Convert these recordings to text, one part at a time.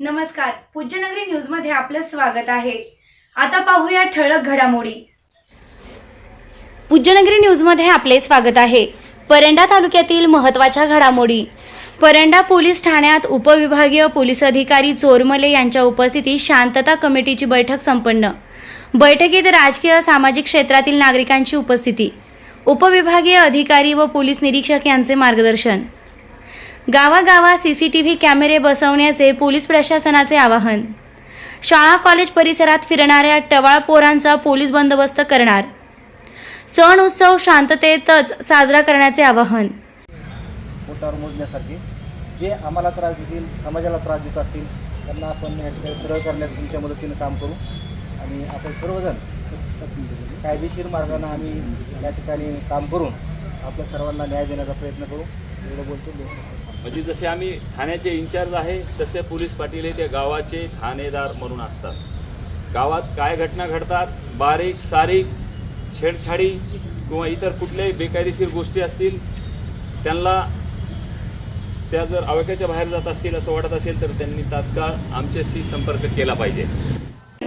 नमस्कार. पूज्यनगरी न्यूजमध्ये आपलं स्वागत आहे. आता पाहूया ठळक घडामोडी. पूज्यनगरी न्यूजमध्ये आपले स्वागत आहे. परंडा तालुक्यातील महत्त्वाच्या घडामोडी. परंडा पोलीस ठाण्यात उपविभागीय पोलीस अधिकारी चोरमले यांच्या उपस्थितीत शांतता कमिटीची बैठक संपन्न. बैठकीत राजकीय सामाजिक क्षेत्रातील नागरिकांची उपस्थिती. उपविभागीय अधिकारी व पोलीस निरीक्षक यांचे मार्गदर्शन. गावागावात व्ही कॅमेरे बसवण्याचे पोलीस प्रशासनाचे आवाहन. शाळा कॉलेज परिसरात फिरणाऱ्या टवाळ पोरांचा पोलीस बंदोबस्त करणार. सण उत्सव शांततेतच साजरा करण्याचे आवाहन. पोटावर मोजण्यासाठी जे आम्हाला त्रास देतील समाजाला त्रास देत असतील त्यांना आपण या ठिकाणी सरळ करण्यात तुमच्या मदतीनं काम करू. आणि आपण सर्वजण कायदेशीर मार्गानं आम्ही या ठिकाणी काम करून आपल्या सर्वांना न्याय देण्याचा प्रयत्न करू. एवढं बोलतो. म्हणजे जसे आम्ही ठाण्याचे इन्चार्ज आहे तसे पोलीस पाटील हे ते गावाचे ठाणेदार म्हणून असतात. गावात काय घटना घडतात बारीक सारीक छेडछाडी किंवा इतर कुठल्याही बेकायदेशीर गोष्टी असतील त्यांना त्या जर आवाक्याच्या बाहेर जात असतील असं वाटत असेल तर त्यांनी तात्काळ आमच्याशी संपर्क केला पाहिजे.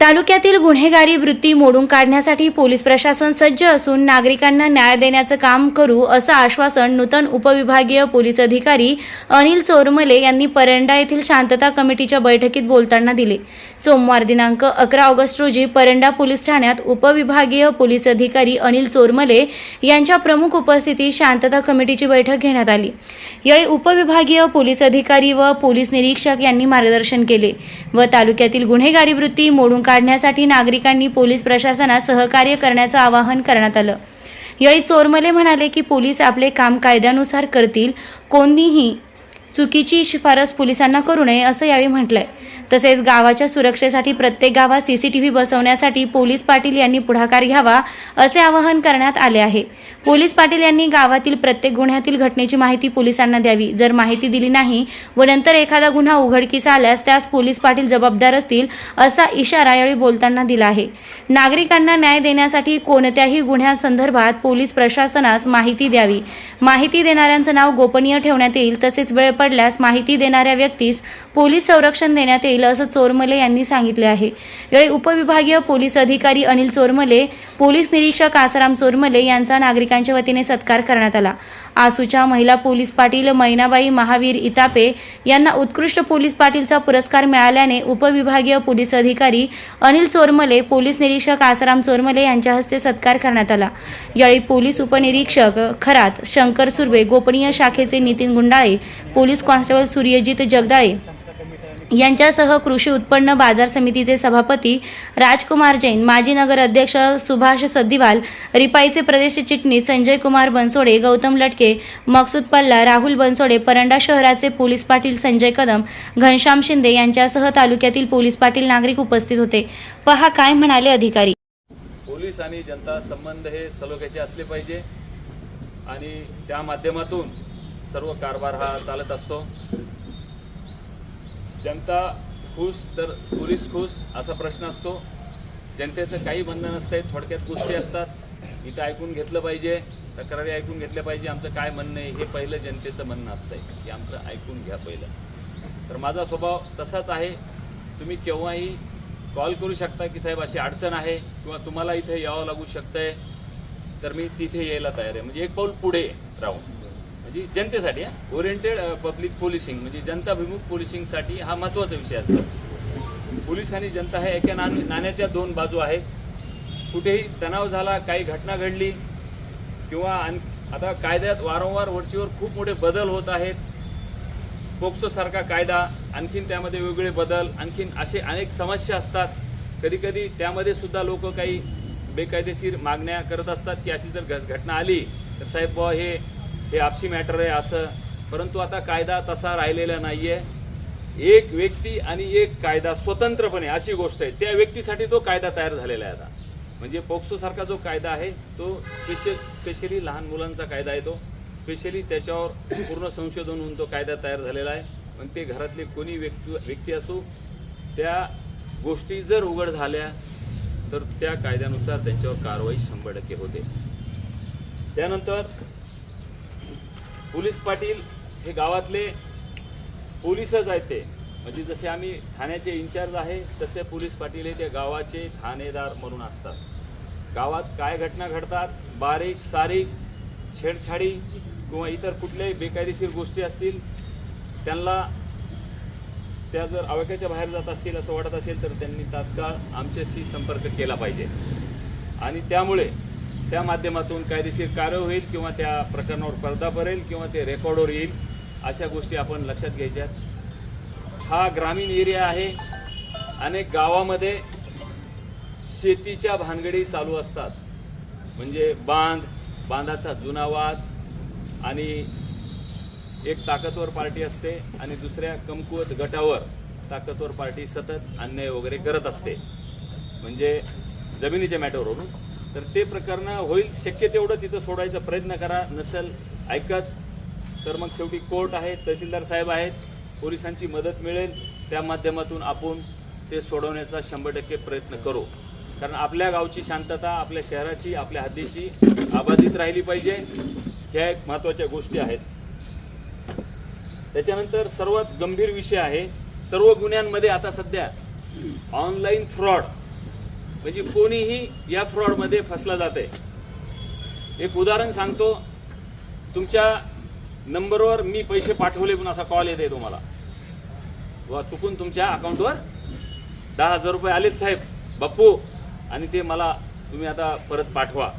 तालुक्यातील गुन्हेगारी वृत्ती मोडून काढण्यासाठी पोलीस प्रशासन सज्ज असून नागरिकांना न्याय देण्याचं काम करू असं आश्वासन नूतन उपविभागीय पोलीस अधिकारी अनिल चोरमले यांनी परंडा येथील शांतता कमिटीच्या बैठकीत बोलताना दिले. सोमवार दिनांक अकरा ऑगस्ट रोजी परंडा पोलीस ठाण्यात उपविभागीय पोलीस अधिकारी अनिल चोरमले यांच्या प्रमुख उपस्थितीत शांतता कमिटीची बैठक घेण्यात आली. यावेळी उपविभागीय पोलीस अधिकारी व पोलीस निरीक्षक यांनी मार्गदर्शन केले व तालुक्यातील गुन्हेगारी वृत्ती मोडून काढण्यासाठी नागरिकांनी पोलीस प्रशासनास सहकार्य करण्याचं आवाहन करण्यात आलं. यावेळी चोरमले म्हणाले की पोलीस आपले काम कायद्यानुसार करतील कोणीही चुकीची शिफारस पोलिसांना करू नये असं यावेळी म्हटलंय. तसेच गावाच्या सुरक्षेसाठी प्रत्येक गावात सीसीटीव्ही बसवण्यासाठी पोलीस पाटील यांनी पुढाकार घ्यावा असे आवाहन करण्यात आले आहे. पोलीस पाटील यांनी गावातील प्रत्येक गुन्ह्यातील घटनेची माहिती पोलिसांना द्यावी. जर माहिती दिली नाही व नंतर एखादा गुन्हा उघडकीस आल्यास त्यास पोलीस पाटील जबाबदार असतील असा इशारा यावेळी बोलताना दिला आहे. नागरिकांना न्याय देण्यासाठी कोणत्याही गुन्ह्यासंदर्भात पोलीस प्रशासनास माहिती द्यावी. माहिती देणाऱ्यांचं नाव गोपनीय ठेवण्यात येईल. तसेच वेळ पडल्यास माहिती देणाऱ्या व्यक्तीस पोलीस संरक्षण देण्यात येईल. असं चोरमले यांनी सांगितले आहे. यावेळी उपविभागीय पोलीस अधिकारी अनिल चोरमले पोलीस निरीक्षक आसाराम चोरमले यांचा नागरिकांच्या वतीने सत्कार करण्यात आला. आसूच्या महिला पोलीस पाटील मैनाबाई महावीर इतापे यांना उत्कृष्ट पोलीस पाटीलचा पुरस्कार मिळाल्याने उपविभागीय पोलीस अधिकारी अनिल चोरमले पोलीस निरीक्षक आसाराम चोरमले यांच्या हस्ते सत्कार करण्यात आला. यावेळी पोलीस उपनिरीक्षक खरात शंकर सुर्वे गोपनीय शाखेचे नितीन गुंडाळे पोलीस कॉन्स्टेबल सूर्यजित जगदाळे यांच्यासह कृषी उत्पन्न बाजार समितीचे सभापती राजकुमार जैन माजी नगर अध्यक्ष सुभाष सद्दिवाल रिपाईचे प्रदेश चिटणीस संजय कुमार बनसोडे गौतम लटके मकसूद पल्ला राहुल बनसोडे परंडा शहराचे पोलीस पाटील संजय कदम घनश्याम शिंदे यांच्यासह तालुक्यातील पोलीस पाटील नागरिक उपस्थित होते. पहा काय म्हणाले अधिकारी. पोलीस आणि जनता संबंध हे सलोख्याचे असले पाहिजे आणि त्या माध्यमातून सर्व कारभार हा चालत असतो. जनता खुश तर पोलीस खुश असा प्रश्न असतो. जनतेचं काही म्हणणं असतंय थोडक्यात गोष्टी असतात. इथं ऐकून घेतलं पाहिजे तक्रारी ऐकून घेतल्या पाहिजे आमचं काय म्हणणं आहे हे पहिलं जनतेचं म्हणणं असतंय. की आमचं ऐकून घ्या पहिलं. तर माझा स्वभाव तसाच आहे. तुम्ही केव्हाही कॉल करू शकता की साहेब अशी अडचण आहे किंवा तुम्हाला इथे यावं लागू शकतंय तर मी तिथे यायला तयार आहे. म्हणजे एक पाऊल पुढे राहून. जी जनतेसाठी ओरिएंटेड पब्लिक पोलिसिंग म्हणजे जनताभिमुख पोलिसिंगसाठी हा महत्त्वाचा विषय असतो. पोलीस आणि जनता हे एका नाण नाण्याच्या दोन बाजू आहेत. कुठेही तणाव झाला काही घटना घडली किंवा आण आता कायद्यात वारंवार वरचीवर खूप मोठे बदल होत आहेत. पोक्सोसारखा कायदा आणखीन त्यामध्ये वेगवेगळे बदल आणखीन असे अनेक समस्या असतात. कधी कधी त्यामध्ये सुद्धा लोक काही बेकायदेशीर मागण्या करत असतात की अशी जर घ- घटना आली तर साहेब हे हे आपसी मॅटर आहे असं. परंतु आता कायदा तसा राहिलेला नाही आहे एक व्यक्ती आणि एक कायदा स्वतंत्रपणे अशी गोष्ट आहे. त्या व्यक्तीसाठी तो कायदा तयार झालेला आहे आता. म्हणजे पोक्सोसारखा जो कायदा आहे तो स्पेशल स्पेशली लहान मुलांचा कायदा आहे तो. स्पेशली त्याच्यावर पूर्ण संशोधन होऊन तो कायदा तयार झालेला आहे. पण ते घरातले कोणी व्यक्ती व्यक्ती असो त्या गोष्टी जर उघड झाल्या तर त्या कायद्यानुसार त्यांच्यावर कारवाई शंभर टक्के होते. त्यानंतर पोलीस पाटील हे गावातले पोलीसच आहेत ते. म्हणजे जसे आम्ही ठाण्याचे इन्चार्ज आहे तसे पोलीस पाटील हे त्या गावाचे ठाणेदार म्हणून असतात. गावात काय घटना घडतात? बारीक सारीक छेडछाडी किंवा इतर कुठल्याही बेकायदेशीर गोष्टी असतील त्यांना त्या जर आवाक्याच्या बाहेर जात असतील असं वाटत असेल तर त्यांनी तात्काळ आमच्याशी संपर्क केला पाहिजे. आणि त्यामुळे त्या माध्यमातून कायदेशीर कार्य होईल किंवा त्या प्रकरणावर पडदा पडेल किंवा ते रेकॉर्डवर येईल अशा गोष्टी आपण लक्षात घ्यायच्या हा ग्रामीण एरिया आहे. अनेक गावामध्ये शेतीच्या भानगडी चालू असतात. म्हणजे बांध बांधाचा जुना वाद आणि एक ताकदवर पार्टी असते आणि दुसऱ्या कमकुवत गटावर ताकदवर पार्टी सतत अन्याय वगैरे करत असते. म्हणजे जमिनीच्या मॅटरवरून तर ते प्रकरणं होईल शक्य तेवढं तिथं सोडायचा प्रयत्न करा. नसेल ऐकत तर मग शेवटी कोर्ट आहे तहसीलदार साहेब आहेत पोलिसांची मदत मिळेल. त्या माध्यमातून आपण ते सोडवण्याचा शंभर टक्के प्रयत्न करू. कारण आपल्या गावची शांतता आपल्या शहराची आपल्या हद्दीशी अबाधित राहिली पाहिजे. ह्या एक महत्त्वाच्या गोष्टी आहेत. त्याच्यानंतर सर्वात गंभीर विषय आहे सर्व गुन्ह्यांमध्ये आता सध्या ऑनलाईन फ्रॉड म्हणजे कोणीही या फ्रॉडमध्ये फसला जात आहे एक उदाहरण सांगतो. तुमच्या नंबरवर मी पैसे पाठवले पण असा कॉल येते तुम्हाला. वा चुकून तुमच्या अकाउंटवर दहा हजार रुपये आलेत साहेब. बाप्पू आणि ते मला तुम्ही आता परत पाठवा.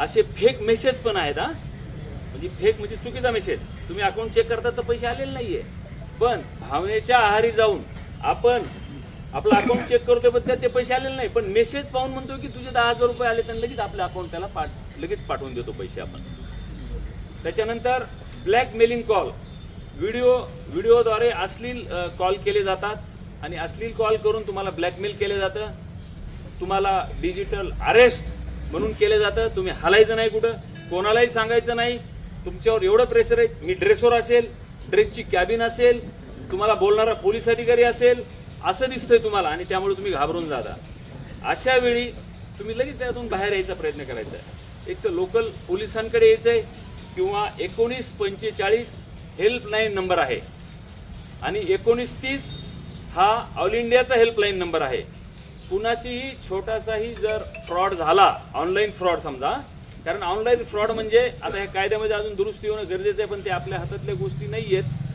असे फेक मेसेज पण आहेत हा. म्हणजे फेक म्हणजे चुकीचा मेसेज तुम्ही अकाउंट चेक करता तर पैसे आलेले नाही आहे पण भावनेच्या आहारी जाऊन आपण आपलं अकाउंट चेक करतोय पण त्यात ते पैसे आलेले नाही. पण मेसेज पाहून म्हणतो की तुझे दहा हजार रुपये आले तर लगेच आपल्या अकाउंट त्याला पाठ लगेच पाठवून देतो पैसे आपण. त्याच्यानंतर ब्लॅकमेलिंग कॉल व्हिडिओ व्हिडिओद्वारे अश्लील कॉल केले जातात आणि अश्लील कॉल करून तुम्हाला ब्लॅकमेल केलं जातं. तुम्हाला डिजिटल अरेस्ट म्हणून केलं जातं. तुम्ही हलायचं नाही कुठं कोणालाही सांगायचं नाही. तुमच्यावर एवढं प्रेशर आहे मी ड्रेसवर असेल ड्रेसची कॅबिन असेल तुम्हाला बोलणारा पोलीस अधिकारी असेल असं दिसतंय तुम्हाला आणि त्यामुळे तुम्ही घाबरून जाता. अशा वेळी तुम्ही लगेच त्यातून बाहेर यायचा प्रयत्न करायचा. एक तर लोकल पोलिसांकडे यायचं आहे किंवा एकोणीस पंचेचाळीस हेल्पलाईन नंबर आहे. आणि एकोणीस तीस हा ऑल इंडियाचा हेल्पलाईन नंबर आहे. कुणाशीही छोटासाही जर फ्रॉड झाला ऑनलाईन फ्रॉड समजा कारण ऑनलाईन फ्रॉड म्हणजे आता ह्या कायद्यामध्ये अजून दुरुस्ती होणं गरजेचं आहे पण ते आपल्या हातातल्या गोष्टी नाही आहेत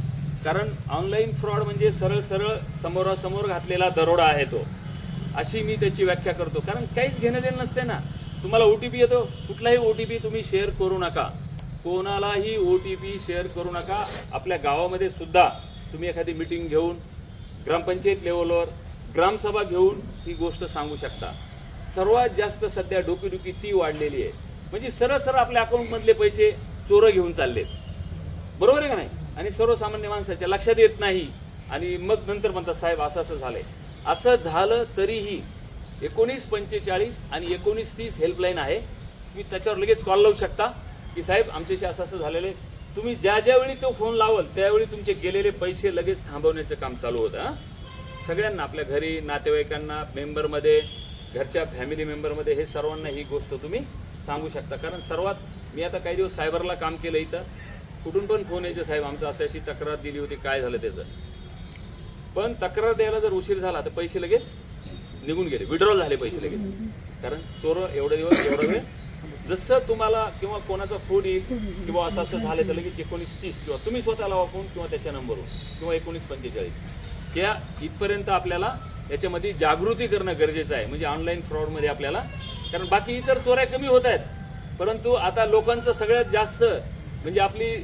कारण ऑनलाईन फ्रॉड म्हणजे सरळ सरळ समोरासमोर घातलेला दरोडा आहे तो. अशी मी त्याची व्याख्या करतो. कारण काहीच घेणं देणं नसते ना. तुम्हाला ओ टी पी येतो. कुठलाही ओ टी पी तुम्ही शेअर करू नका. कोणालाही ओ टी पी शेअर करू नका. आपल्या गावामध्ये सुद्धा तुम्ही एखादी मिटिंग घेऊन ग्रामपंचायत लेवलवर ग्रामसभा घेऊन ही गोष्ट सांगू शकता. सर्वात जास्त सध्या डोकीडुकी ती वाढलेली आहे. म्हणजे सरळ सरळ आपल्या अकाउंटमधले पैसे चोरं घेऊन चाललेत. बरोबर आहे का नाही? आणि सर्वसामान्य माणसाच्या लक्षात येत नाही. आणि मग नंतर म्हणतात साहेब असं असं झालंय. असं झालं तरीही एकोणीस पंचेचाळीस आणि एकोणीस तीस हेल्पलाईन आहे. तुम्ही त्याच्यावर लगेच कॉल लावू शकता की साहेब आमच्याशी असं असं झालेलं आहे. तुम्ही ज्या ज्यावेळी तो फोन लावल त्यावेळी तुमचे गेलेले पैसे लगेच थांबवण्याचं काम चालू होतं सगळ्यांना आपल्या घरी नातेवाईकांना मेंबरमध्ये घरच्या फॅमिली मेंबरमध्ये हे सर्वांना ही गोष्ट तुम्ही सांगू शकता. कारण सर्वात मी आता काही दिवस सायबरला काम केलं इथं. कुठून पण फोन यायचे साहेब आमचं अशी अशी तक्रार दिली होती काय झालं त्याचं? पण तक्रार द्यायला जर उशीर झाला तर पैसे लगेच निघून गेले. विड्रॉल झाले पैसे लगेच. कारण चोर एवढे दिवस एवढा वेळ जसं तुम्हाला किंवा कोणाचा फोन येईल किंवा असं असं झालं तर लगेच एकोणीस तीस किंवा तुम्ही स्वतः लावा फोन किंवा त्याच्या नंबरवर किंवा एकोणीस पंचेचाळीस. या इथपर्यंत आपल्याला याच्यामध्ये जागृती करणं गरजेचं आहे. म्हणजे ऑनलाईन फ्रॉडमध्ये आपल्याला कारण बाकी इतर चोऱ्या कमी होत आहेत. परंतु आता लोकांचं सगळ्यात जास्त म्हणजे आपली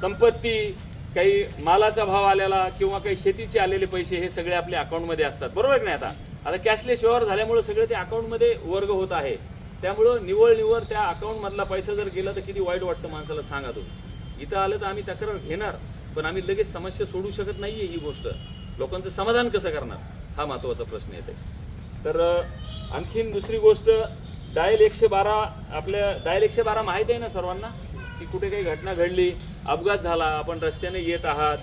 संपत्ती काही मालाचा भाव आलेला किंवा काही शेतीचे आलेले पैसे हे सगळे आपल्या अकाउंटमध्ये असतात. बरोबर की नाही आता? आता कॅशलेस व्यवहार झाल्यामुळे सगळे ते अकाउंटमध्ये वर्ग होत आहे. त्यामुळं निवळ निवळ त्या अकाउंटमधला पैसा जर गेला तर किती वाईट वाटतं माणसाला सांगा तुम्ही. इथं आलं तर आम्ही तक्रार घेणार पण आम्ही लगेच समस्या सोडू शकत नाही आहे ही गोष्ट. लोकांचं समाधान कसं करणार? हा महत्त्वाचा प्रश्न येते तर आणखीन दुसरी गोष्ट डायल एकशे बारा आपल्या डायल एकशे बारा माहीत आहे ना सर्वांना? की कुठे काही घटना घडली अपघात झाला आपण रस्त्याने येत आहात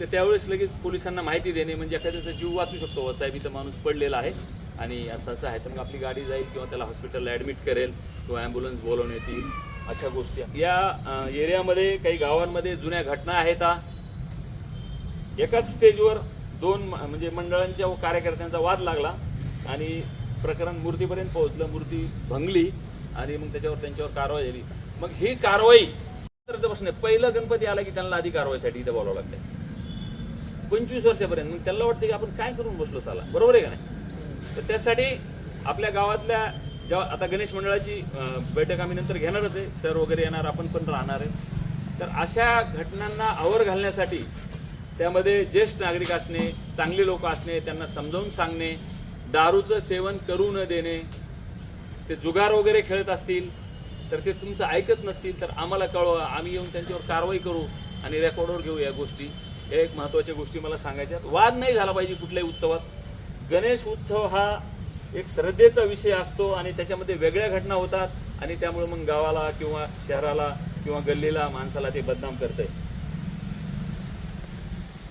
तर त्यावेळेस लगेच पोलिसांना माहिती देणे म्हणजे एखाद्याचा जीव वाचू शकतो. व साहेब इथं माणूस पडलेला आहे आणि असं असं आहे. तर मग आपली गाडी जाईल किंवा त्याला हॉस्पिटलला ॲडमिट करेल किंवा ॲम्ब्युलन्स बोलवून येतील अशा गोष्टी. या एरियामध्ये काही गावांमध्ये जुन्या घटना आहेत एकाच स्टेजवर दोन म्हणजे मंडळांच्या व कार्यकर्त्यांचा वाद लागला आणि प्रकरण मूर्तीपर्यंत पोहोचलं. मूर्ती भंगली आणि मग त्याच्यावर त्यांच्यावर कारवाई झाली. मग ही कारवाई प्रश्न पहिलं गणपती आला की त्यांना आधी कारवाईसाठी इथे बोलावं लागतं पंचवीस वर्षापर्यंत. मग त्यांना वाटतं की आपण काय करून बसलो चाला बरोबर आहे का नाही? तर त्यासाठी आपल्या गावातल्या जेव्हा आता गणेश मंडळाची बैठक आम्ही नंतर घेणारच आहे. सर वगैरे येणार आपण पण राहणार आहे. तर अशा घटनांना आवर घालण्यासाठी त्यामध्ये ज्येष्ठ नागरिक असणे चांगले लोक असणे त्यांना समजावून सांगणे दारूचं सेवन करू न देणे ते जुगार वगैरे खेळत असतील तर ते तुमचं ऐकत नसतील तर आम्हाला कळवा. आम्ही येऊन त्यांच्यावर कारवाई करू आणि रेकॉर्डवर घेऊ या गोष्टी. या एक महत्त्वाच्या गोष्टी मला सांगायच्या वाद नाही झाला पाहिजे कुठल्याही उत्सवात. गणेश उत्सव हा एक श्रद्धेचा विषय असतो आणि त्याच्यामध्ये वेगळ्या घटना होतात आणि त्यामुळे मग गावाला किंवा शहराला किंवा गल्लीला माणसाला ते बदनाम करतंय.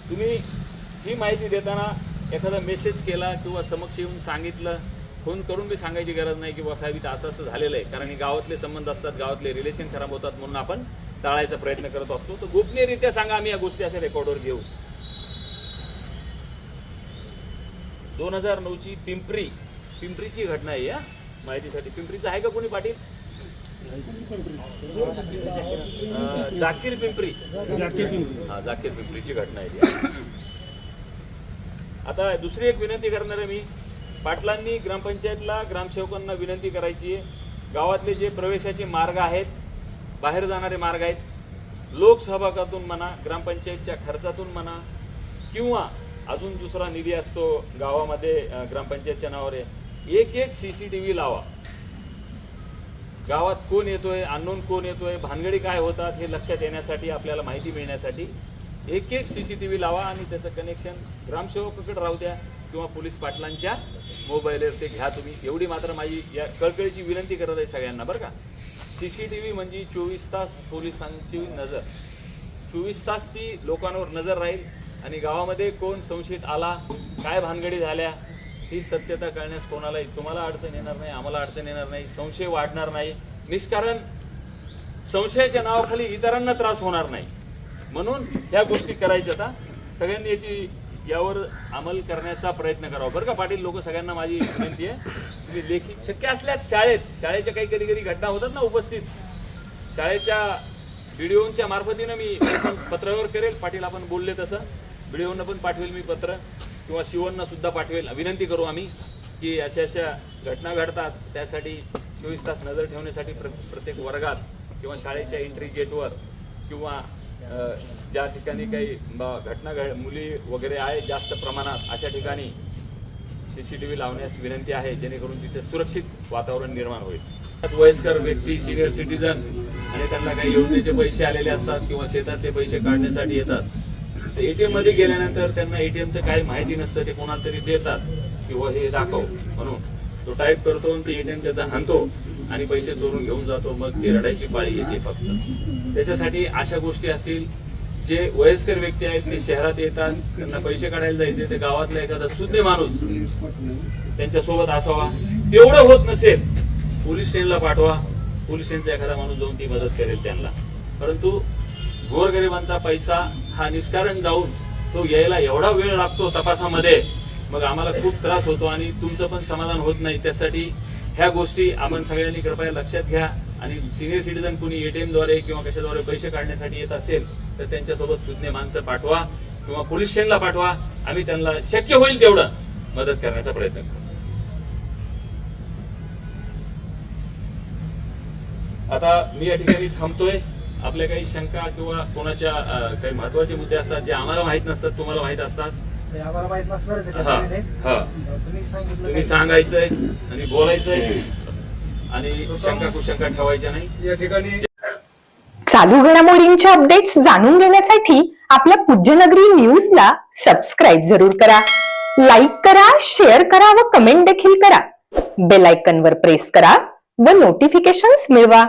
तुम्ही ही माहिती देताना एखादा मेसेज केला किंवा समक्ष येऊन सांगितलं फोन करून बी सांगायची गरज नाही की बुवा साहेब इथं असं असं झालेलं आहे. कारण हे गावातले संबंध असतात गावातले रिलेशन खराब होतात म्हणून आपण टाळायचा प्रयत्न करत असतो. तर गोपनीयरित्या सांगा आम्ही या गोष्टी अशा रेकॉर्डवर घेऊ. दोन हजार नऊची पिंपरी पिंपरीची घटना आहे या माहितीसाठी. पिंपरीचं आहे का कोणी पाटील? जाकीर पिंपरी. हा जाकीर पिंपरीची घटना आहे आता दुसरी एक विनंती करणार आहे मी. पाटलांनी ग्रामपंचायतला ग्रामसेवकांना विनंती करायची आहे. गावातले जे प्रवेशाचे मार्ग आहेत बाहेर जाणारे मार्ग आहेत लोकसहभागातून म्हणा ग्रामपंचायतच्या खर्चातून म्हणा किंवा अजून दुसरा निधी असतो गावामध्ये ग्रामपंचायतच्या नावावर एक एक सी सी टी व्ही लावा. गावात कोण येतोय अननोन कोण येतोय भानगडी काय होतात हे लक्षात येण्यासाठी आपल्याला माहिती मिळण्यासाठी एक एक सी सी टी व्ही लावा आणि त्याचं कनेक्शन ग्रामसेवकाकडे राहू द्या. किंवा पोलीस पाटलांच्या मोबाईलवर ते घ्या तुम्ही. एवढी मात्र माझी या कळकळीची विनंती करत आहे सगळ्यांना बरं का. सी सी टी व्ही म्हणजे चोवीस तास पोलिसांची नजर. चोवीस तास ती लोकांवर नजर राहील आणि गावामध्ये कोण संशयित आला काय भानगडी झाल्या ही सत्यता कळण्यास कोणालाही तुम्हाला अडचण येणार नाही आम्हाला अडचण येणार नाही संशय वाढणार नाही. निष्कारण संशयाच्या नावाखाली इतरांना त्रास होणार नाही. म्हणून ह्या गोष्टी करायच्या आता. सगळ्यांनी याची यावर अंमल करण्याचा प्रयत्न करावा. बरं का पाटील लोक सगळ्यांना माझी विनंती आहे. तुम्ही लेखी शक्य असल्यास शाळेत शाळेच्या काही कधी कधी घटना होतात ना उपस्थित शाळेच्या व्हिडिओच्या मार्फतीनं मी पत्रावर करेल. पाटील आपण बोलले तसं. व्हिडिओनं पण पाठवेल मी पत्र. किंवा शिवणनं सुद्धा पाठवेल. विनंती करू आम्ही की अशा अशा घटना घडतात. त्यासाठी चोवीस तास नजर ठेवण्यासाठी प्र प्रत्येक वर्गात किंवा शाळेच्या एंट्री गेटवर किंवा ज्या ठिकाणी काही घटना घड मुली वगैरे आहे जास्त प्रमाणात अशा ठिकाणी सी सी टी व्ही लावण्यास विनंती आहे जेणेकरून तिथे सुरक्षित वातावरण निर्माण होईल. वयस्कर व्यक्ती सिनियर सिटीजन आणि त्यांना काही योजनेचे पैसे आलेले असतात किंवा शेतातले पैसे काढण्यासाठी येतात. तर एटीएममध्ये गेल्यानंतर त्यांना एटीएमचं काही माहिती नसतं ते कोणाला तरी देतात किंवा हे दाखव म्हणून. तो टाईप करतो आणि ते एटीएम त्याचा हाणतो. आणि पैसे चोरून घेऊन जातो मग ती रडायची पाळी येते फक्त. त्याच्यासाठी अशा गोष्टी असतील जे वयस्कर व्यक्ती आहेत ते शहरात येतात त्यांना पैसे काढायला जायचे ते गावातला एखादा सुज्ञ माणूस त्यांच्यासोबत असावा. तेवढं होत नसेल पोलीस स्टेशनला पाठवा. पोलीस स्टेशनचा एखादा माणूस जाऊन ती मदत करेल त्यांना. परंतु गोरगरिबांचा पैसा हा निष्कारण जाऊन तो यायला एवढा वेळ लागतो तपासामध्ये मग आम्हाला खूप त्रास होतो आणि तुमचं पण समाधान होत नाही. त्यासाठी ह्या गोष्टी आपण सगळ्यांनी कृपया लक्षात घ्या. आणि सिनियर सिटीजन कुणी एटीएमद्वारे किंवा कशाद्वारे पैसे काढण्यासाठी येत असेल तर त्यांच्यासोबत सुज्ञ माणसं पाठवा किंवा पोलीस स्टेशनला पाठवा. आम्ही त्यांना शक्य होईल तेवढं मदत करण्याचा प्रयत्न करू. आता मी या ठिकाणी थांबतोय. आपल्या काही शंका किंवा कोणाच्या काही महत्त्वाचे मुद्दे असतात जे आम्हाला माहीत नसतात तुम्हाला माहीत असतात. आम्हाला माहीत नसणारच आहे हा. हा. तुम्ही सांगितलं तुम्ही सांगायचंय आणि बोलायचंय. आणि शंका कुशंका ठेवायच्या नाही. या ठिकाणी चालू घडामोडींचे अपडेट्स जाणून घेण्यासाठी आपल्या पूज्यनगरी न्यूजला सबस्क्राईब जरूर करा. लाईक करा शेअर करा व कमेंट देखील करा. बेल आयकॉन वर प्रेस करा व नोटिफिकेशन्स मिळवा.